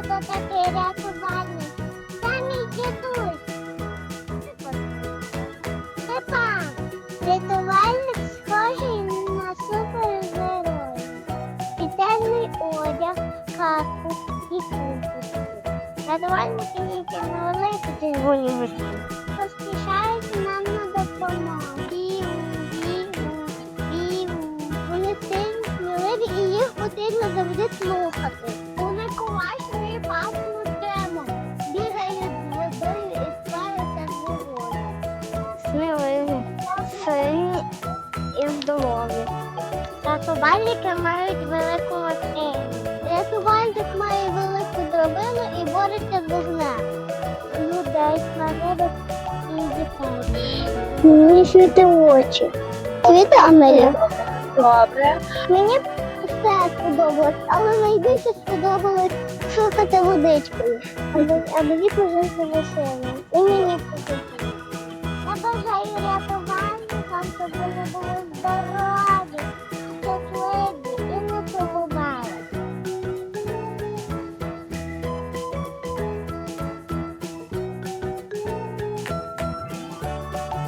хто то такий рятувальник? Це мій дідусь. Степан, рятувальник схожий на супергероя. Спеціальний одяг, каску і курточку. Рятувальники які на велику червоні машини. Поспішають нам на допомогу. Бігу, бігу, бігу. Вони сильні, сміливі і їх потрібно завжди слухати. рятувальники мають велику лапню. Рятувальник має велику дробину і бореться з вогнем. Людей, тваринок і дітей. Мені світи очі. Світи Амелі. Добре. Мені все сподобалось, але найбільше сподобалось шукати водичкою. Аби вікна вже залишили. І мені подобається. Я бажаю рятувальникам, щоб вони були здорові.